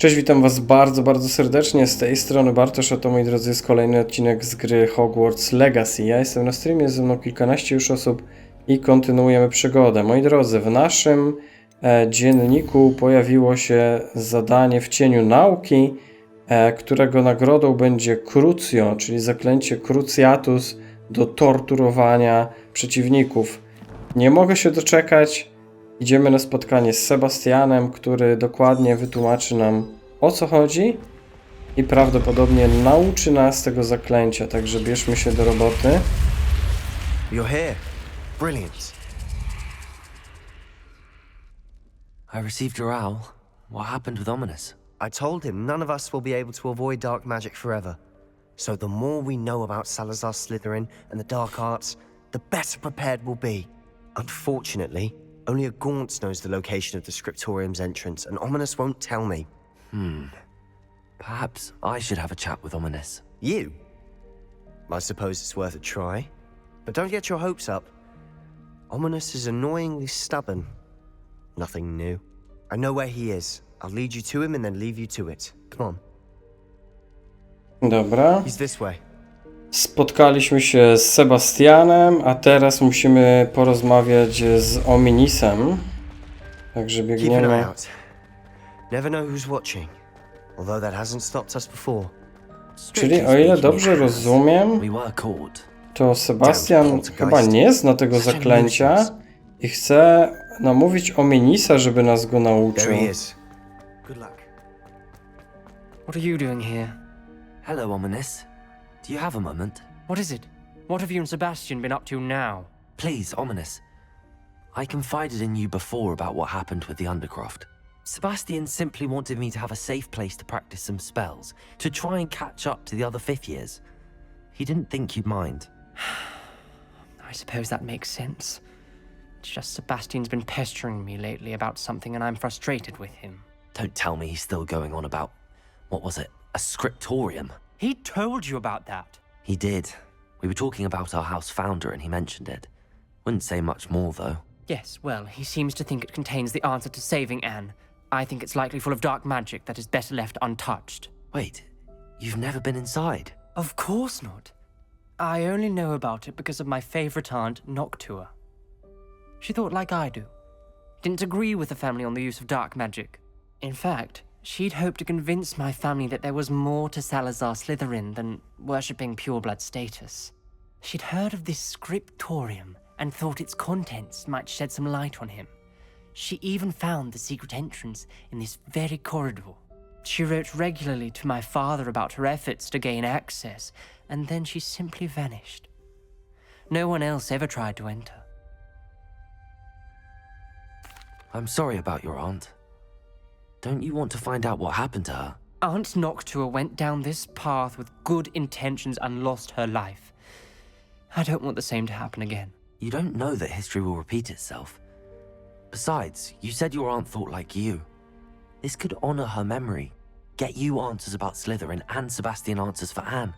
Cześć, witam was bardzo, bardzo serdecznie. Z tej strony Bartosz, a to moi drodzy jest kolejny odcinek z gry Hogwarts Legacy. Ja jestem na streamie, ze mną kilkanaście już osób i kontynuujemy przygodę. Moi drodzy, w naszym e, dzienniku pojawiło się zadanie w cieniu nauki, e, którego nagrodą będzie Crucio, czyli zaklęcie Cruciatus do torturowania przeciwników. Nie mogę się doczekać. Idziemy na spotkanie z Sebastianem, który dokładnie wytłumaczy nam o co chodzi i prawdopodobnie nauczy nas tego zaklęcia, także bierzmy się do roboty. You're here. Brilliant. I received your owl. What happened with Ominous? I told him none of us will be able to avoid dark magic forever. So the more we know about Salazar Slytherin and the dark arts, the better prepared we'll be. Unfortunately, only a Gaunt knows the location of the Scriptorium's entrance, and Ominous won't tell me. Hmm. Perhaps I should have a chat with Ominous. You? I suppose it's worth a try. But don't get your hopes up. Ominous is annoyingly stubborn. Nothing new. I know where he is. I'll lead you to him and then leave you to it. Come on. Dobra. He's this way. Spotkaliśmy się z Sebastianem, a teraz musimy porozmawiać z Ominisem. Także Keep an eye biegniemy. out. Never know who's watching. Although that hasn't stopped us before. Czyli o ile dobrze rozumiem, We were caught. to Sebastian chyba nie zna tego zaklęcia i chce namówić Ominisa, żeby nas go There nauczył. he is. Good luck. What are you doing here? Hello, Ominous. You have a moment? What is it? What have you and Sebastian been up to now? Please, Ominous. I confided in you before about what happened with the Undercroft. Sebastian simply wanted me to have a safe place to practice some spells, to try and catch up to the other fifth years. He didn't think you'd mind. I suppose that makes sense. It's just Sebastian's been pestering me lately about something and I'm frustrated with him. Don't tell me he's still going on about, what was it, a scriptorium? He told you about that. He did. We were talking about our house founder and he mentioned it. Wouldn't say much more, though. Yes, well, he seems to think it contains the answer to saving Anne. I think it's likely full of dark magic that is better left untouched. Wait, you've never been inside? Of course not. I only know about it because of my favorite aunt, Noctua. She thought like I do. Didn't agree with the family on the use of dark magic. In fact, she'd hoped to convince my family that there was more to Salazar Slytherin than worshipping pureblood status. She'd heard of this scriptorium and thought its contents might shed some light on him. She even found the secret entrance in this very corridor. She wrote regularly to my father about her efforts to gain access, and then she simply vanished. No one else ever tried to enter. I'm sorry about your aunt. Don't you want to find out what happened to her? Aunt Noctua went down this path with good intentions and lost her life. I don't want the same to happen again. You don't know that history will repeat itself. Besides, you said your aunt thought like you. This could honor her memory, get you answers about Slytherin and Sebastian answers for Anne.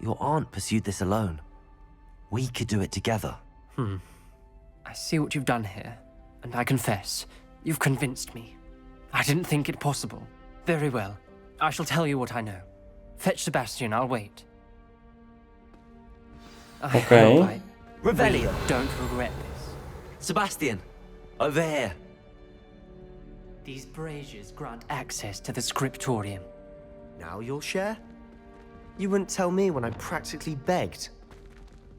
Your aunt pursued this alone. We could do it together. Hmm. I see what you've done here, and I confess, you've convinced me. I didn't think it possible. Very well. I shall tell you what I know. Fetch Sebastian, I'll wait. I Okay. hope I Revelio! don't regret this. Sebastian! Over here! These braziers grant access to the scriptorium. Now you'll share? You wouldn't tell me when I practically begged.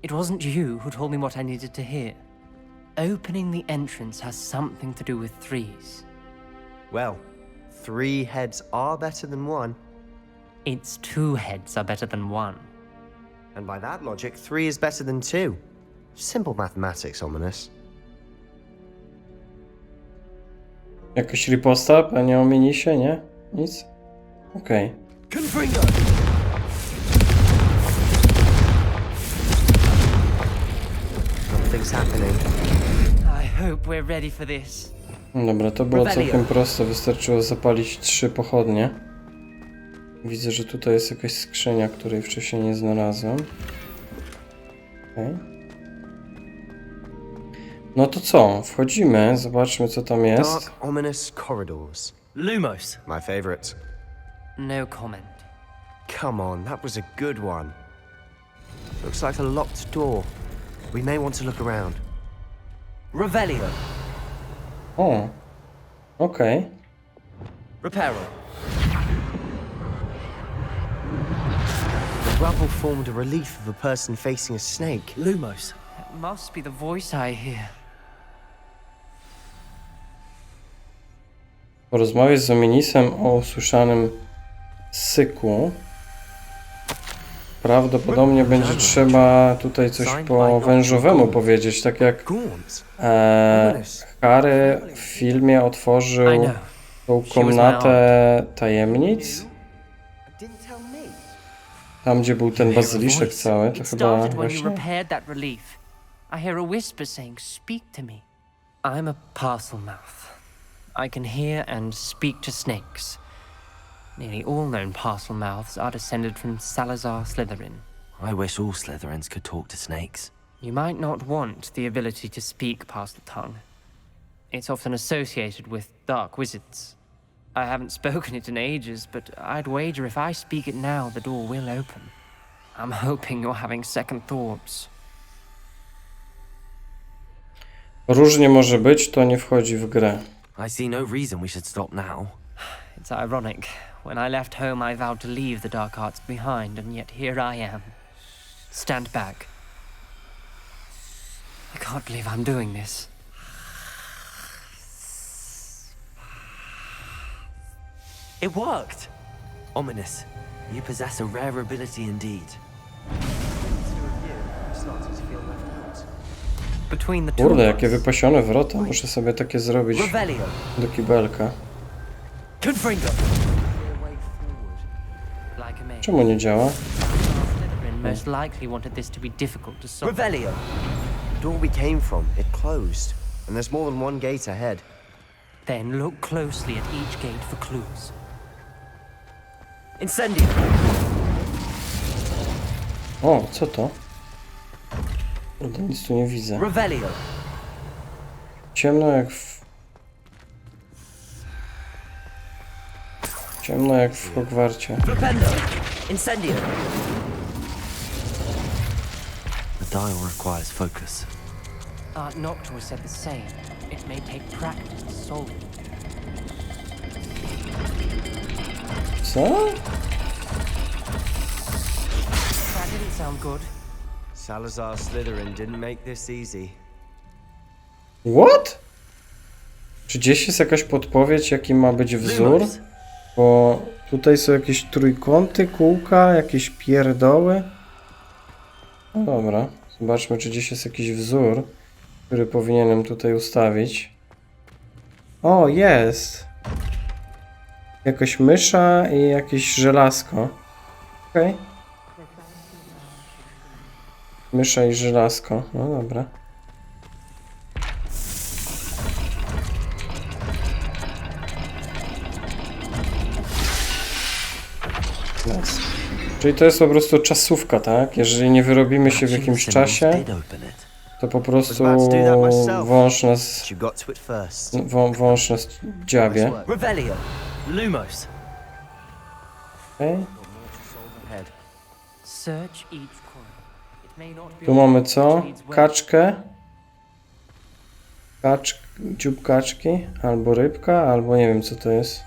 It wasn't you who told me what I needed to hear. Opening the entrance has something to do with threes. Well, three heads are better than one, Its two heads are better than one. and by that logic, three is better than two. Simple mathematics, ominous. Jakaś riposta, panie Ominisie, nie? Nic? Okej. Confringo! Nothing's happening. I hope we're ready for this. Dobra, to było Rebellion. całkiem proste. Wystarczyło zapalić trzy pochodnie. Widzę, że tutaj jest jakaś skrzynia, której wcześniej nie znalazłem. Okej. No to co? Wchodzimy, zobaczmy co tam jest. Dark, ominous corridors. Lumos. My favorite. No comment. Come on, that was a good one. Looks like a locked door. We may want to look around. Revelio. Oh. O, okej. Reparo. The rubble formed a relief of a person facing a snake. Lumos. It must be the voice I hear. Porozmawiać z Ominisem o usłyszanym syku. Prawdopodobnie będzie trzeba tutaj coś po wężowemu powiedzieć, tak jak e, Harry w filmie otworzył tą komnatę tajemnic. Tam, gdzie był ten bazyliszek cały, to chyba właśnie... I hear a whisper saying, Speak to me. I'm a parcel mouth. I can hear and speak to snakes. Nearly all known parcel mouths are descended from Salazar Slytherin. I wish all Slytherins could talk to snakes. You might not want the ability to speak parcel tongue. It's often associated with dark wizards. I haven't spoken it in ages, but I'd wager if I speak it now, the door will open. I'm hoping you're having second thoughts. Różnie może być, to nie wchodzi w grę. I see no reason we should stop now. It's ironic. When I left home, I vowed to leave the dark arts behind, and yet here I am. Stand back. I can't believe I'm doing this. It worked! Ominous. You possess a rare ability indeed. Between the two Kurde, jakie wypasione wrota. Muszę sobie takie zrobić do kibelka. Confringo. like a maid. Czemu nie działa? Slytherin most likely wanted this to be difficult to solve. Revelio. The door we came from, it closed. And there's more than one gate ahead. Then look closely at each gate for clues. Incendio. O, co to? Kurde, nic tu nie widzę. Revelio. Ciemno jak w... Ciemno jak w Hogwarcie. Incendio. The dial requires focus. Art Noctua said the same. It may take practice to solve it. Co? That didn't sound good. Salazar Slytherin didn't make this easy. What? Czy gdzieś jest jakaś podpowiedź, jaki ma być wzór? Lumos. Bo tutaj są jakieś trójkąty, kółka, jakieś pierdoły. No dobra, zobaczmy, czy gdzieś jest jakiś wzór, który powinienem tutaj ustawić. O, jest! Jakaś mysza i jakieś żelazko. Okej. Mysza i żelazko. No dobra. Czyli to jest po prostu czasówka, tak? Jeżeli nie wyrobimy się w jakimś czasie, to po prostu wąż nas, first. wą, wąż nas dziabie. Okay. Tu mamy co? Kaczkę. Kacz, dziób kaczki, albo rybka, albo nie wiem co to jest.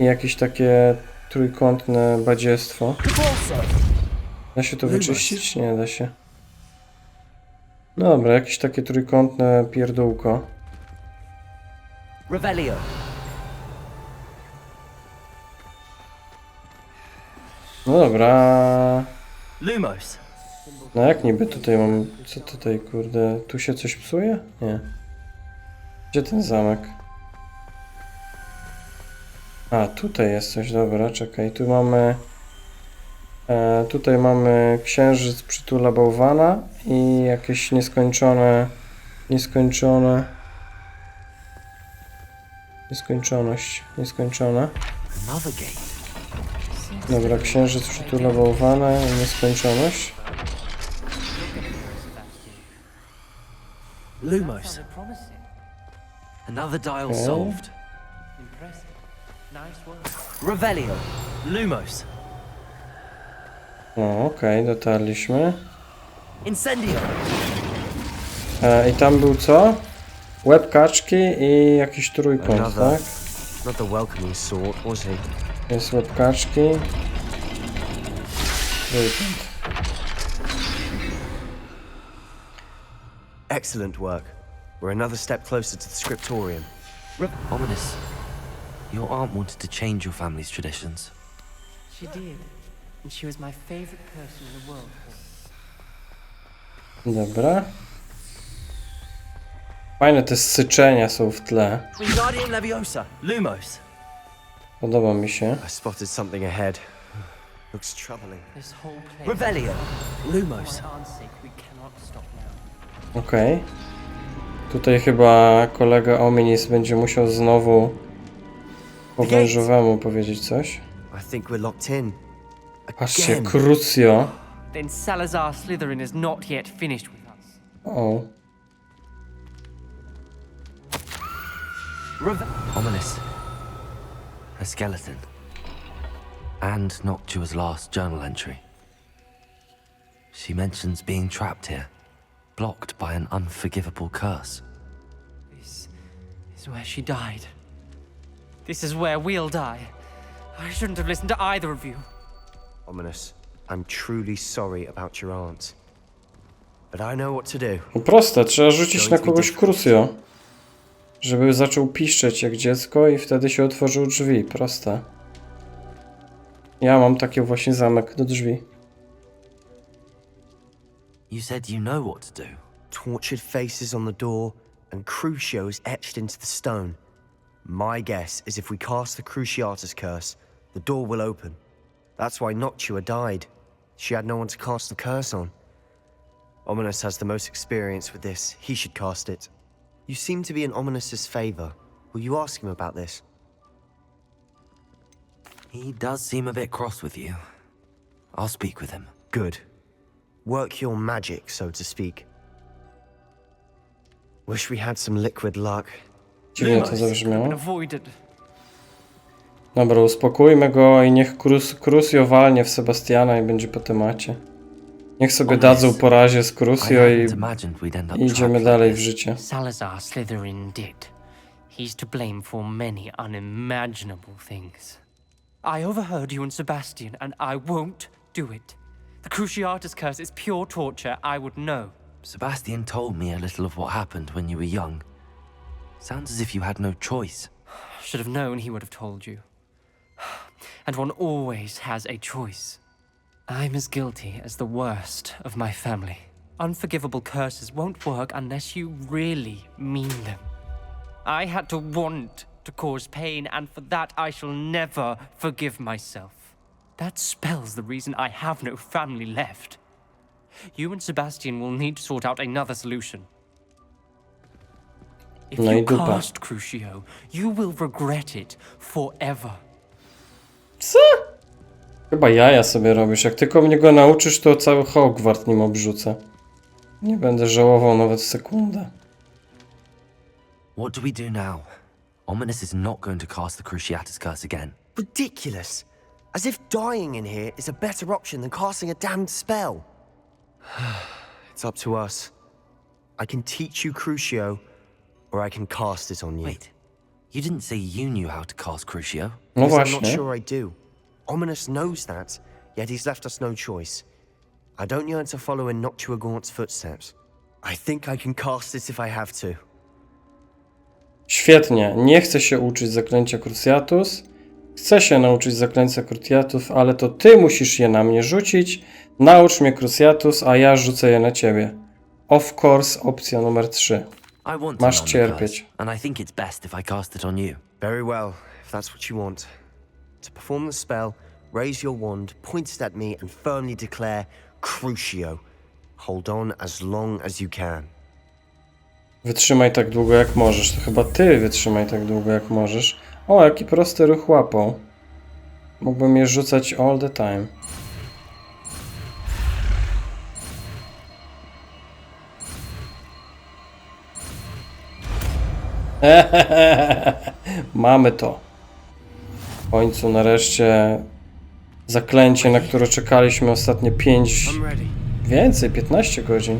I jakieś takie trójkątne badziestwo. Da się to wyczyścić? Nie da się. Dobra, jakieś takie trójkątne pierdółko. Revelio. No dobra. Lumos. No jak niby tutaj mam... Co tutaj, kurde... Tu się coś psuje? Nie. Gdzie ten zamek? A, tutaj jest coś, dobra, czekaj. Tu mamy... E, tutaj mamy księżyc przytula bałwana i jakieś nieskończone... Nieskończone... Nieskończoność. Gate. Dobra, księżyc przytula bałwana i nieskończoność. Lumos. Another dial Okay. solved. Impressive. Nice work. Revelio. Lumos. No, okej, dotarliśmy. Incendio. E, I tam był co? Łeb kaczki i jakiś trójkąt, Another. tak? Not the welcoming sort, was he? Jest łeb kaczki. Trójkąt. Excellent work. We're another step closer to the scriptorium. Ominous. Your aunt wanted to change your family's traditions. She did. And she was my favorite person in the world. Dobra. Fajne te syczenia są w tle. Wingardium Leviosa. Lumos. Podoba mi się. I spotted something ahead. Looks troubling. This whole place. Revelio. Lumos. Okej. Tutaj chyba kolega Ominis będzie musiał znowu po wężowemu powiedzieć coś. I think we're locked in. Patrzcie, Again. Crucio. Then Salazar Slytherin is not yet finished with us. O, Reve- Ominous. A skeleton. And Noctua's last journal entry. She mentions being trapped here, blocked by an unforgivable curse. This is where she died. This is where we'll die. I shouldn't have listened to either of you. Ominous. I'm truly sorry about your aunt. But I know what to do. no proste, trzeba rzucić na kogoś Crucio. Żeby zaczął piszczeć jak dziecko i wtedy się otworzył drzwi. Proste. Ja mam taki właśnie zamek do drzwi. You said you know what to do. Tortured faces on the door and Crucios etched into the stone. My guess is if we cast the Cruciatus curse, the door will open. That's why Noctua died. She had no one to cast the curse on. Ominous has the most experience with this. He should cast it. You seem to be in Ominous's favor. Will you ask him about this? He does seem a bit cross with you. I'll speak with him. Good. Work your magic, so to speak. Wish we had some liquid luck. Dziwnie to zabrzmiało. avoided. Dobra, uspokójmy go i niech Crus, Crucio walnie w Sebastiana i będzie po temacie. Niech sobie dadzą po razie z I Crucio i idziemy dalej w życie. Salazar Slytherin did. He's to blame for many unimaginable things. I overheard you and Sebastian, and I won't do it. The Cruciatus curse is pure torture, I would know. Sebastian told me a little of what happened when you were young. Sounds as if you had no choice. Should have known he would have told you. And one always has a choice. I'm as guilty as the worst of my family. Unforgivable curses won't work unless you really mean them. I had to want to cause pain, and for that I shall never forgive myself. That spells the reason I have no family left. You and Sebastian will need to sort out another solution. If No i you dupa. cast Crucio, you will regret it forever. Co? Chyba jaja sobie robisz. Jak tylko mnie go nauczysz, to cały Hogwart nim obrzucę. Nie będę żałował nawet sekundę. What do we do now? Ominous is not going to cast the Cruciatus curse again. Ridiculous! As if dying in here is a better option than casting a damned spell. it's up to us. I can teach you Crucio, or I can cast it on you. Wait, you didn't say you knew how to cast Crucio? No Because I'm not właśnie. sure I do. Ominous knows that, yet he's left us no choice. I don't yearn to follow in Noctua Gaunt's footsteps. I think I can cast it if I have to. Świetnie. Nie chcę się uczyć zaklęcia Cruciatus. Chcę się nauczyć zaklęcia Cruciatus, ale to ty musisz je na mnie rzucić. Naucz mnie Cruciatus, a ja rzucę je na ciebie. Of course, opcja numer 3. I want to Masz the cierpieć. curse, and I think it's best if I cast it on you. Very well, if that's what you want. To perform the spell, raise your wand, point it at me, and firmly declare Crucio. Hold on as long as you can. Wytrzymaj tak długo jak możesz. To chyba ty wytrzymaj tak długo jak możesz. O, jaki prosty ruch łapą. Mógłbym je rzucać all the time. Mamy to. W końcu nareszcie zaklęcie, na które czekaliśmy ostatnie 5, I'm ready. więcej, 15 godzin.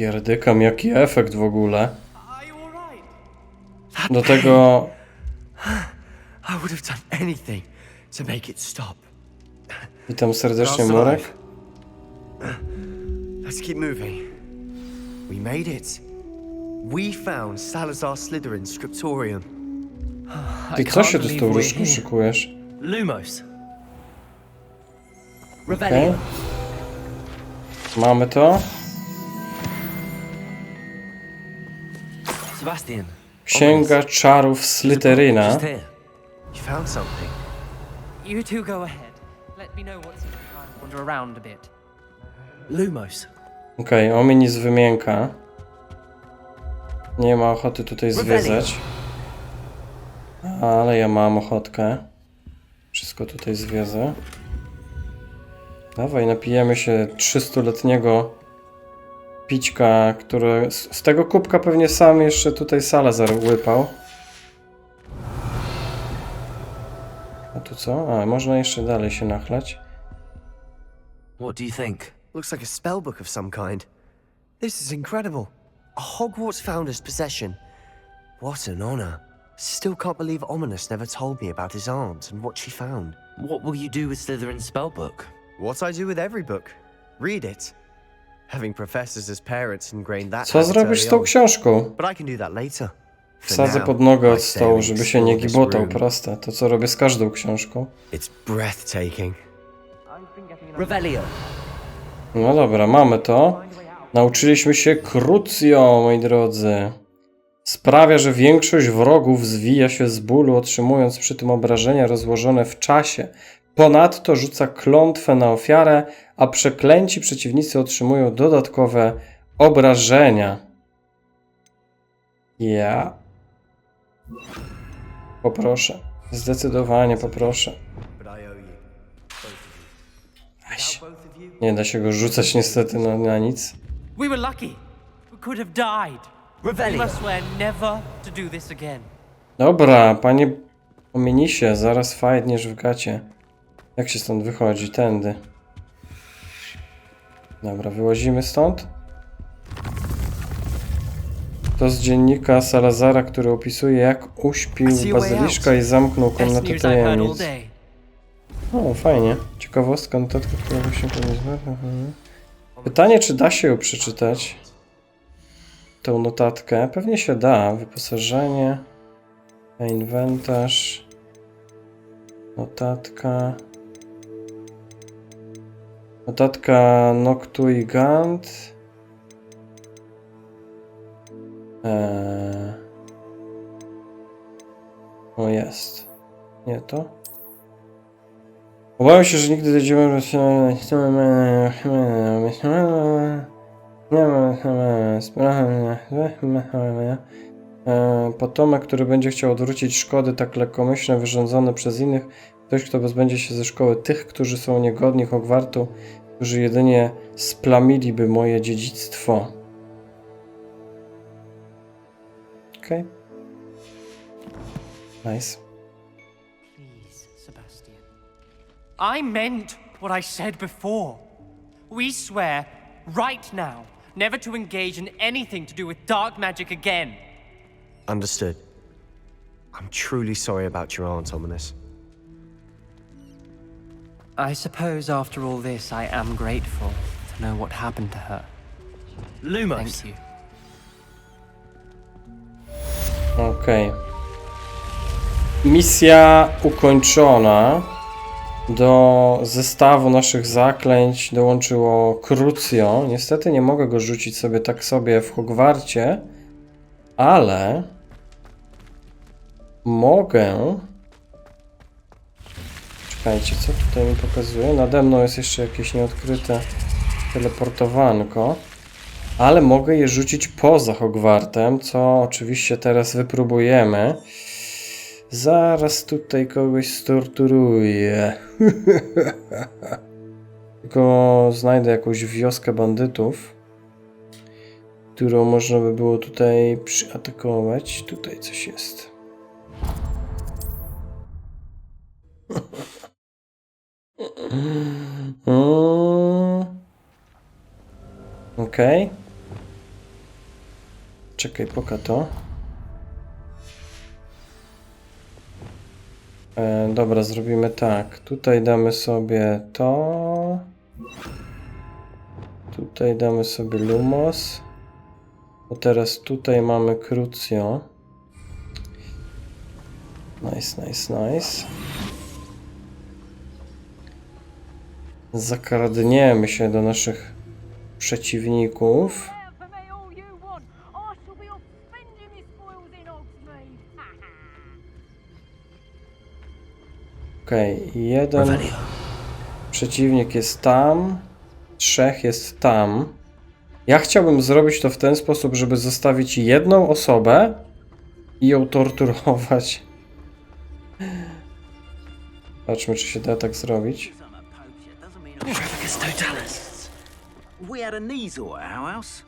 Pierdykam, jaki efekt w ogóle. Do tego witam serdecznie alive. Let's keep moving. We made it. We found Salazar Slytherin's scriptorium. Ty I co się tu z tą różką szykujesz? Lumos. Revelio. Mamy to. Sebastian. Księga czarów Slytheryna. You found something. You two go ahead. Let me know what's in the car. Wander around a bit. Lumos. Okej, okay, Ominis wymięka. Nie ma ochoty tutaj zwiedzać. Ale ja mam ochotkę. Wszystko tutaj zwiedzę. Dawaj, napijemy się 300-letniego pićka, które... Z z tego kubka pewnie sam jeszcze tutaj Salazar łypał. A tu co? A, można jeszcze dalej się nachlać. What do you think? Looks like a spell book of some kind. This is incredible. A Hogwarts founder's possession. What an honor. Still can't believe Ominous never told me about his aunt and what she found. What will you do with Slytherin's spellbook? What I do with every book. Read it. Having professors as parents ingrained that Co habit zrobisz z early tą on. książką? But I can do that later. For Wsadzę now, pod nogę I od stołu, żeby się nie explore this gibotał, room. proste. To co robię z każdą książką. It's breathtaking. Revelio. No dobra, mamy to. Nauczyliśmy się Crucio, moi drodzy. Sprawia, że większość wrogów zwija się z bólu, otrzymując przy tym obrażenia rozłożone w czasie. Ponadto rzuca klątwę na ofiarę, a przeklęci przeciwnicy otrzymują dodatkowe obrażenia. Ja. Poproszę. Zdecydowanie poproszę. Aś. Nie da się go rzucać niestety na, na nic. We were lucky. We could have died. We Revelio. must swear never to do this again. Dobra, panie Ominisie, zaraz fajdniesz w gacie. Jak się stąd wychodzi? Tędy. Dobra, wyłazimy stąd. To z dziennika Salazara, który opisuje jak uśpił bazyliszka i zamknął komnatę tajemnic. O, fajnie. Ciekawostka, notatka, która właśnie. Mhm. Pytanie, czy da się ją przeczytać? Tą notatkę? Pewnie się da. Wyposażenie, inwentarz, notatka. Notatka Noctui Gant. Eee... O, jest. Nie to? Obawiam się, że nigdy dojdziemy do Potomek, który będzie chciał odwrócić szkody tak lekkomyślne wyrządzone przez innych, ktoś, kto pozbędzie się ze szkoły tych, którzy są niegodni Hogwartu, którzy jedynie splamiliby moje dziedzictwo. Okej. Nice. Please, Sebastian. I meant what I said before. We swear, right now, never to engage in anything to do with dark magic again. Understood. I'm truly sorry about your aunt, Ominous. I suppose after all this, I am grateful to know what happened to her. Lumos. Thank you. Okej. Misja ukończona. Do zestawu naszych zaklęć dołączyło Crucio. Niestety nie mogę go rzucić sobie tak sobie w Hogwarcie, ale mogę. Czekajcie, co tutaj mi pokazuje? Nade mną jest jeszcze jakieś nieodkryte teleportowanko. Ale mogę je rzucić poza Hogwartem, co oczywiście teraz wypróbujemy. Zaraz tutaj kogoś storturuję. Tylko znajdę jakąś wioskę bandytów, którą można by było tutaj przyatakować. Tutaj coś jest. Mm. Okej. Czekaj, poka to. E, dobra, zrobimy tak. Tutaj damy sobie to. Tutaj damy sobie Lumos. Bo teraz tutaj mamy Crucio. Nice, nice, nice. Zakradniemy się do naszych przeciwników. Okej, jeden Revelio. przeciwnik jest tam, trzech jest tam. Ja chciałbym zrobić to w ten sposób, żeby zostawić jedną osobę i ją torturować. Patrzmy, czy się da tak zrobić. Trafficus totalis. We had a Neasel at our house.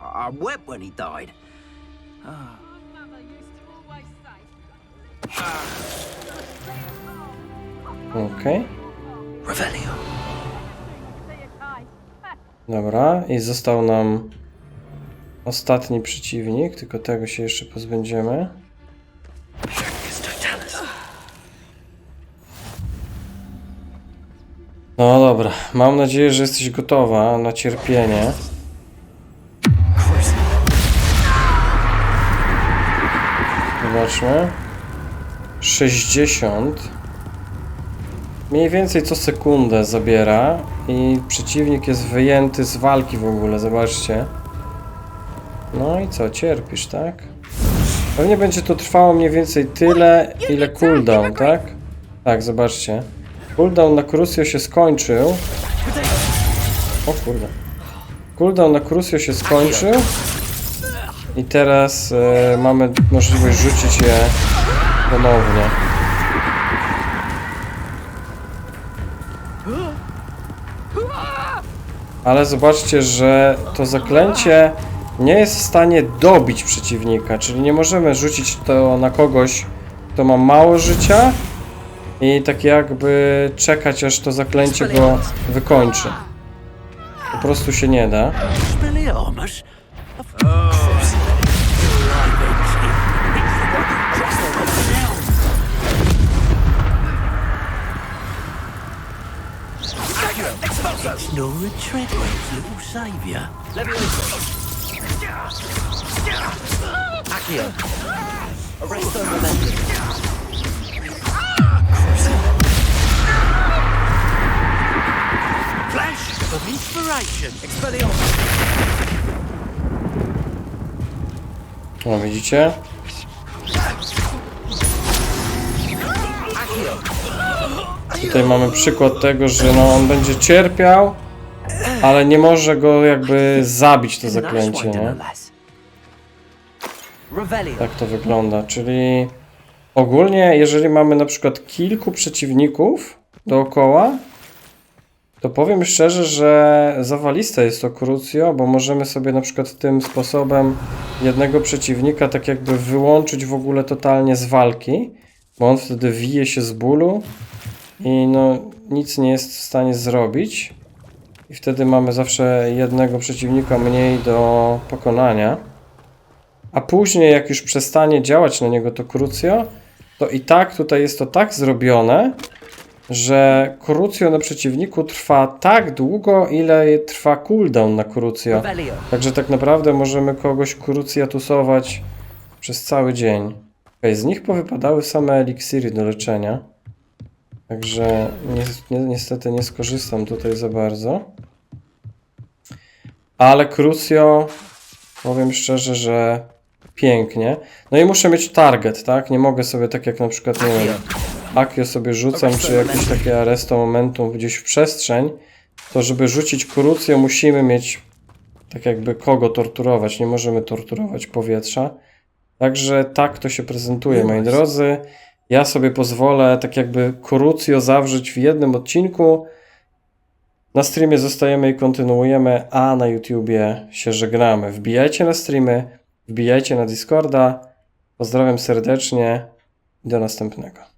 I I wept when he died. My mother used to always say, Okej, Revelio. Dobra. I został nam ostatni przeciwnik, tylko tego się jeszcze pozbędziemy. No dobra, mam nadzieję, że jesteś gotowa na cierpienie. Zobaczmy. 60. Mniej więcej co sekundę zabiera i przeciwnik jest wyjęty z walki w ogóle, zobaczcie. No i co, cierpisz, tak? Pewnie będzie to trwało mniej więcej tyle, ile cooldown, tak? Tak, zobaczcie. Cooldown na Crucio się skończył. O kurde. Cooldown na Crucio się skończył. I teraz e, mamy możliwość rzucić je ponownie. Ale zobaczcie, że to zaklęcie nie jest w stanie dobić przeciwnika, czyli nie możemy rzucić to na kogoś, kto ma mało życia i tak jakby czekać, aż to zaklęcie go wykończy. Po prostu się nie da. Benji. It's the one who crossed over the realm. Flash widzicie? Tutaj mamy przykład tego, że no on będzie cierpiał, ale nie może go jakby zabić to zaklęcie, nie? Tak to wygląda, czyli ogólnie jeżeli mamy na przykład kilku przeciwników dookoła, to powiem szczerze, że zawaliste jest to Crucio, bo możemy sobie na przykład tym sposobem jednego przeciwnika tak jakby wyłączyć w ogóle totalnie z walki, bo on wtedy wije się z bólu i no nic nie jest w stanie zrobić. I wtedy mamy zawsze jednego przeciwnika mniej do pokonania. A później, jak już przestanie działać na niego to Crucio, to i tak tutaj jest to tak zrobione, że Crucio na przeciwniku trwa tak długo, ile trwa cooldown na Crucio. Także tak naprawdę możemy kogoś Cruciatusować przez cały dzień. Okay, z nich powypadały same eliksiry do leczenia. Także ni niestety nie skorzystam tutaj za bardzo. Ale Crucio, powiem szczerze, że pięknie. No i muszę mieć target, tak? Nie mogę sobie tak jak na przykład, nie wiem, Akio sobie rzucam, czy jakieś takie arresto momentum gdzieś w przestrzeń, to żeby rzucić kurucję musimy mieć tak jakby kogo torturować. Nie możemy torturować powietrza. Także tak to się prezentuje, moi drodzy. Ja sobie pozwolę tak jakby kurucjo zawrzeć w jednym odcinku. Na streamie zostajemy i kontynuujemy, a na YouTubie się żegnamy. Wbijajcie na streamy, wbijajcie na Discorda. Pozdrawiam serdecznie i do następnego.